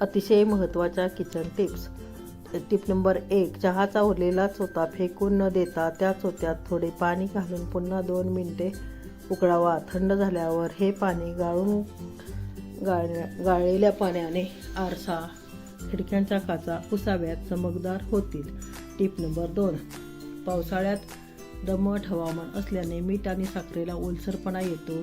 अतिशय महत्त्वाच्या kitchen tips. Tip number एक चहाचा उरलेला चोथा फेकून न देता त्या चोत्यात थोडे पाणी घालून पुन्हा दोन मिनटे उकळावा. थंड झाल्यावर हे पाणी गाळून गाळण्या गाळलेल्या पाण्याने आरसा खिडक्यांच्या काचा पुसाव्यात चमकदार होतील. टिप नंबर दोन पावसाळ्यात दमट हवामान असल्याने मीठ आणि साखरेला ओलसरपणा येतो.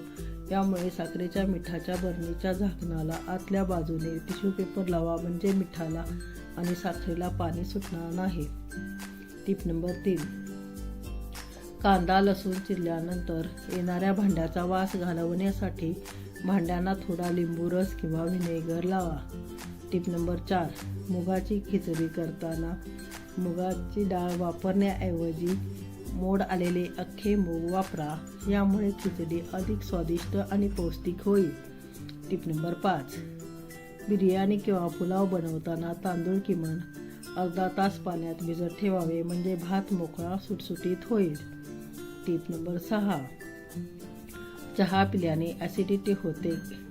यामुळे साखरेच्या मिठाच्या बरणीच्या झाकणाला आतल्या बाजूने टिश्यू पेपर लावा म्हणजे मिठाला आणि साखरेला पाणी सुटणार नाही. टिप नंबर तीन. कांदा लसूण चिरल्यानंतर येणाऱ्या भांड्याचा वास घालवण्यासाठी भांड्यांना थोडा लिंबू रस किंवा व्हिनेगर लावा. टिप नंबर चार. मुगाची खिचडी करताना मुगाची डाळ वापरण्याऐवजी मोड आलेले अख्खे मूग वापरा. यामुळे खिचडी अधिक स्वादिष्ट आणि पौष्टिक होईल. टिप नंबर पाच. बिर्याणी किंवा पुलाव बनवताना तांदूळ किमान अर्धा तास पाण्यात भिजत ठेवावे म्हणजे भात मोकळा सुटसुटीत होईल. टिप नंबर सहा. चहा पिल्याने ॲसिडिटी होते.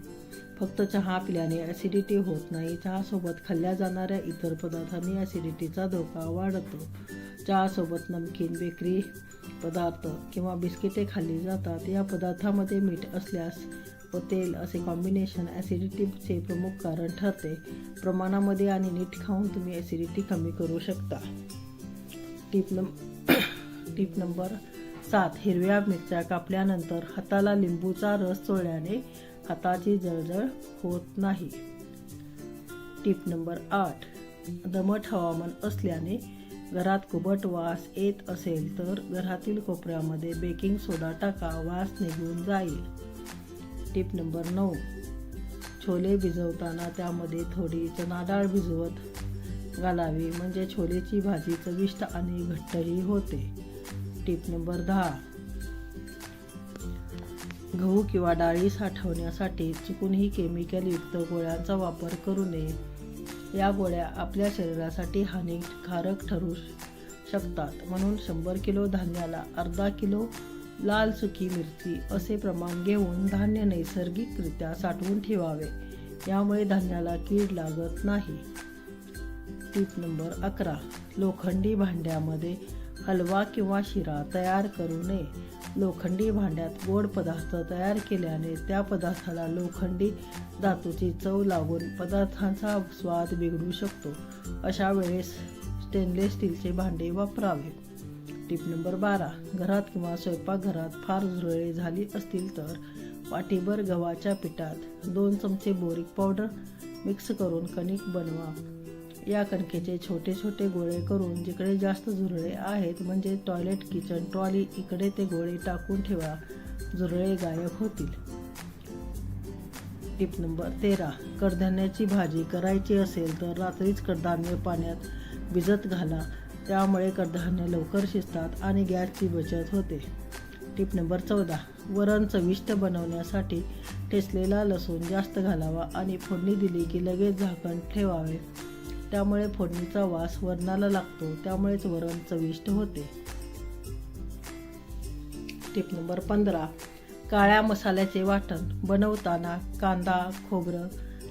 फक्त चहा पिल्याने ॲसिडिटी होत नाही. चहासोबत खाल्ल्या जाणाऱ्या इतर पदार्थांनी ॲसिडिटीचा धोका वाढतो. चहासोबत नमकीन बेकरी पदार्थ किंवा बिस्किटे खाल्ली जातात. या पदार्थामध्ये मीठ असल्यास व तेल असे कॉम्बिनेशन ॲसिडिटीचे प्रमुख कारण ठरते. प्रमाणामध्ये आणि नीट खाऊन तुम्ही ॲसिडिटी कमी करू शकता. टीप नंब टीप नंबर सात. हिरव्या मिरच्या कापल्यानंतर हाताला लिंबूचा रस चोळल्याने हाताची जळजळ होत नाही. टीप नंबर आठ. दमट हवामान असल्याने घरात कुबट वास येत असेल तर घरातील कोपऱ्यामध्ये बेकिंग सोडा टाका वास निघून जाईल. टिप नंबर नऊ. छोले भिजवताना त्यामध्ये थोडी चणाडाळ भिजवत घालावी म्हणजे छोलेची भाजी चविष्ट आणि घट्टही होते. टिप नंबर दहा. गहू किंवा डाळी साठवण्यासाठी चुकूनही केमिकलयुक्त गोळ्यांचा वापर करू नये. या गोळ्या आपल्या शरीरासाठी हानिकारक ठरू शकतात. म्हणून शंभर किलो धान्याला अर्धा किलो लाल सुकी मिरची असे प्रमाण घेऊन धान्य नैसर्गिकरित्या साठवून ठेवावे. यामुळे धान्याला कीड लागत नाही. टीप नंबर अकरा. लोखंडी भांड्यामध्ये हलवा किंवा शिरा तयार करू नये. लोखंडी भांड्यात गोड पदार्थ तयार केल्याने त्या पदार्थाला लोखंडी धातूची चव लागून पदार्थांचा स्वाद बिघडू शकतो. अशा वेळेस स्टेनलेस स्टीलचे भांडे वापरावे. टिप नंबर बारा. घरात किंवा स्वयंपाकघरात फार झुरळे झाली असतील तर वाटीभर गव्हाच्या पिठात दोन चमचे बोरिक पावडर मिक्स करून कणिक बनवा. या कणकेचे छोटे छोटे गोळे करून जिकडे जास्त झुरळे आहेत म्हणजे टॉयलेट किचन ट्रॉली इकडे ते गोळे टाकून ठेवा. झुरळे गायब होतील. टिप नंबर तेरा. कडधान्याची भाजी करायची असेल तर रात्रीच कडधान्य पाण्यात भिजत घाला. त्यामुळे कडधान्य लवकर शिजतात आणि गॅसची बचत होते. टिप नंबर चौदा. वरण चविष्ट बनवण्यासाठी ठेचलेला लसूण जास्त घालावा आणि फोडणी दिली की लगेच झाकण ठेवावे. त्यामुळे फोडणीचा वास वरणाला लागतो. त्यामुळेच वरण चविष्ट होते. टिप नंबर पंधरा. काळ्या मसाल्याचे वाटण. बनवताना कांदा खोबरं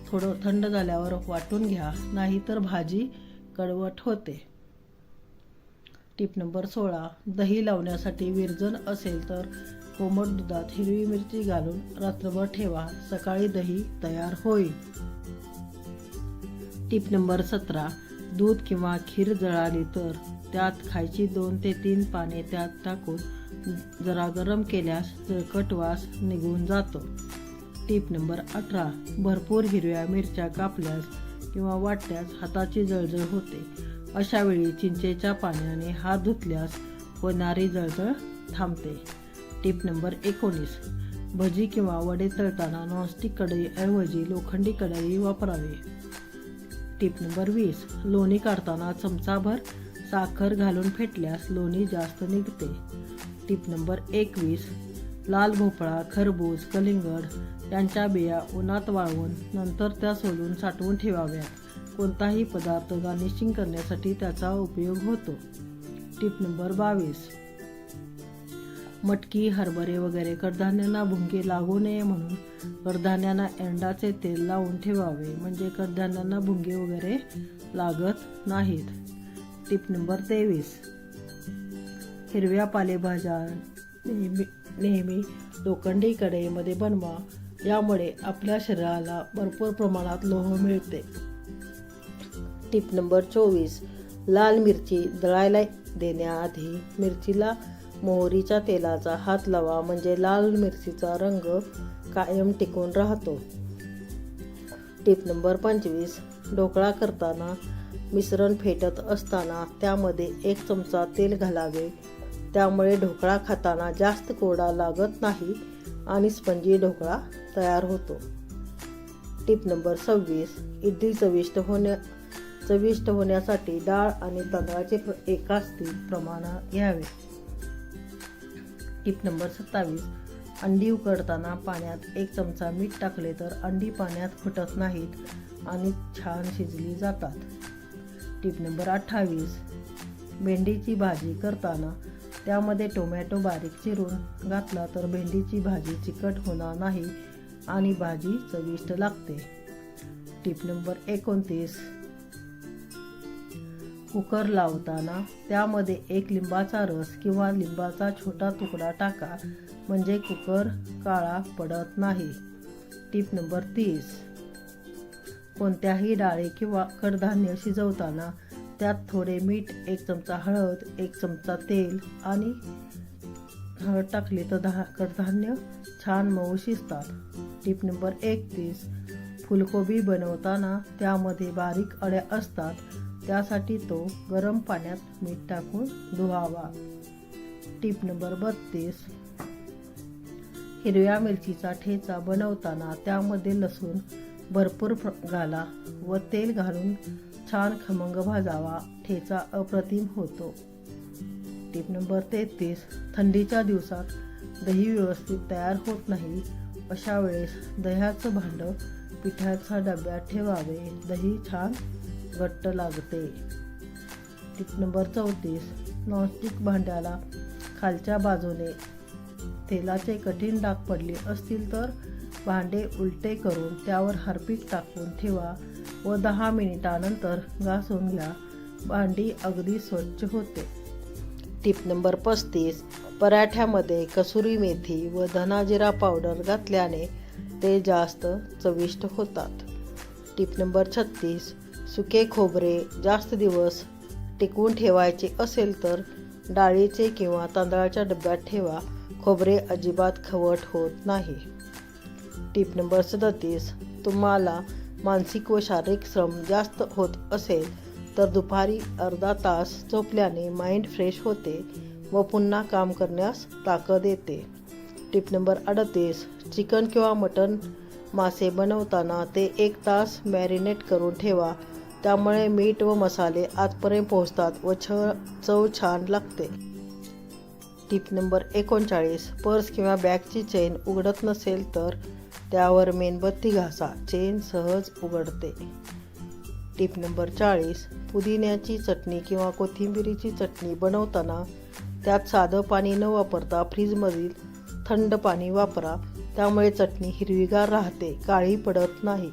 थोडं थंड झाल्यावर वाटून घ्या. नाहीतर भाजी कडवट होते. टिप नंबर सोळा. दही लावण्यासाठी विरजण असेल तर कोमट दुधात हिरवी मिरची घालून रात्रभर ठेवा. सकाळी दही तयार होईल. टिप नंबर सतरा दूध किंवा खीर जळाली तर त्यात खायची दोन ते तीन पाने त्यात टाकून जरा गरम केल्यास जळकट वास निघून जातो. टिप नंबर अठरा भरपूर हिरव्या मिरच्या कापल्यास किंवा वाटल्यास हाताची जळजळ होते. अशा वेळी चिंचेच्या पाण्याने हात धुतल्यास होणारी जळजळ थांबते. टिप नंबर एकोणीस भजी किंवा वडे तळताना नॉनस्टिक कढईऐवजी लोखंडी कढई वापरावी. टिप नंबर वीस. लोणी काढताना चमचाभर साखर घालून फेटल्यास लोणी जास्त निघते. टिप नंबर एकवीस. लाल भोपळा खरबूज कलिंगड यांच्या बिया उन्हात वाळवून नंतर त्या सोलून साठवून ठेवाव्यात. कोणताही पदार्थ गार्निशिंग करण्यासाठी त्याचा उपयोग होतो. टिप नंबर बावीस. मटकी हरभरे वगैरे कडधान्यांना भुंगे लागू नये म्हणून कडधान्यांना एंडाचे तेल लावून ठेवावे. म्हणजे कडधान्यांना भुंगे वगैरे लागत नाहीत. टिप नंबर तेवीस. हिरव्या पालेभाज्या नेहमी नेहमी लोखंडी कढईमध्ये बनवा. यामुळे आपल्या शरीराला भरपूर प्रमाणात लोह मिळते. टिप नंबर चोवीस. लाल मिरची दळायला देण्याआधी मिरचीला मोहरीच्या तेलाचा हात लावा म्हणजे लाल मिरचीचा रंग कायम टिकून राहतो. टिप नंबर पंचवीस. ढोकळा करताना मिश्रण फेटत असताना त्यामध्ये एक चमचा तेल घालावे. त्यामुळे ढोकळा खाताना जास्त कोरडा लागत नाही आणि स्पंजी ढोकळा तयार होतो. टिप नंबर सव्वीस. इडली चविष्ट होण्या चविष्ट होण्यासाठी डाळ आणि तांदळाचे एकाच एकाच प्रमाणात घ्यावे. टिप नंबर सत्तावीस. अंडी उकडताना पाण्यात एक चमचा मीठ टाकले तर अंडी पाण्यात फुटत नाहीत आणि छान शिजली जातात. टिप नंबर अठ्ठावीस. भेंडीची भाजी करताना त्यामध्ये टोमॅटो बारीक चिरून घातला तर भेंडीची भाजी चिकट होणार नाही आणि भाजी चविष्ट लागते. टिप नंबर एकोणतीस. कुकर लावताना त्यामध्ये एक लिंबाचा रस किंवा लिंबाचा छोटा तुकडा टाका म्हणजे कुकर काळा पडत नाही. टीप नंबर तीस. कोणत्याही डाळी किंवा कडधान्य शिजवताना त्यात थोडे मीठ एक चमचा हळद एक चमचा तेल आणि हळद टाकली तर दहा कडधान्य छान मऊ शिजतात. टीप नंबर एकतीस. फुलकोबी बनवताना त्यामध्ये बारीक अळ्या असतात. त्यासाठी तो गरम पाण्यात मीठ टाकून धुवावा. टीप नंबर बत्तीस. हिरव्या मिरचीचा ठेचा बनवताना त्यामध्ये लसूण भरपूर घाला व तेल घालून छान खमंग भाजावा. ठेचा अप्रतिम होतो. टीप नंबर तेहतीस. थंडीच्या दिवसात दही व्यवस्थित तयार होत नाही अशा वेळेस दह्याचं भांडं पिठाच्या डब्यात ठेवावे. दही छान घट्ट लागते. टिप नंबर चौतीस नॉनस्टिक भांड्याला खालच्या बाजूने तेलाचे कठीण डाग पडले असतील तर भांडे उलटे करून त्यावर हार्पिक टाकून ठेवा व दहा मिनिटानंतर घासून घ्या. भांडी अगदी स्वच्छ होते. टिप नंबर पस्तीस पराठ्यामध्ये कसुरी मेथी व धनाजिरा पावडर घातल्याने ते जास्त चविष्ट होतात. टिप नंबर छत्तीस सुके खोबरे जास्त दिवस टिकवून ठेवायचे असेल तर डाळीचे किंवा तांदळाच्या डब्यात ठेवा. खोबरे अजिबात खवट होत नाही. टिप नंबर सदतीस. तुम्हाला मानसिक व शारीरिक श्रम जास्त होत असेल तर दुपारी अर्धा तास झोपल्याने माइंड फ्रेश होते व पुन्हा काम करण्यास ताकद येते. टिप नंबर अडतीस. चिकन किंवा मटण मासे बनवताना ते एक तास मॅरिनेट करून ठेवा. त्यामुळे मीठ व मसाले आतपर्यंत पोहोचतात व छ चव छान लागते. टिप नंबर एकोणचाळीस. पर्स किंवा बॅगची चेन उघडत नसेल तर त्यावर मेणबत्ती घासा. चेन सहज उघडते. टिप नंबर चाळीस. पुदिन्याची चटणी किंवा कोथिंबिरीची चटणी बनवताना त्यात साधं पाणी न वापरता फ्रीजमधील थंड पाणी वापरा. त्यामुळे चटणी हिरवीगार राहते काळी पडत नाही.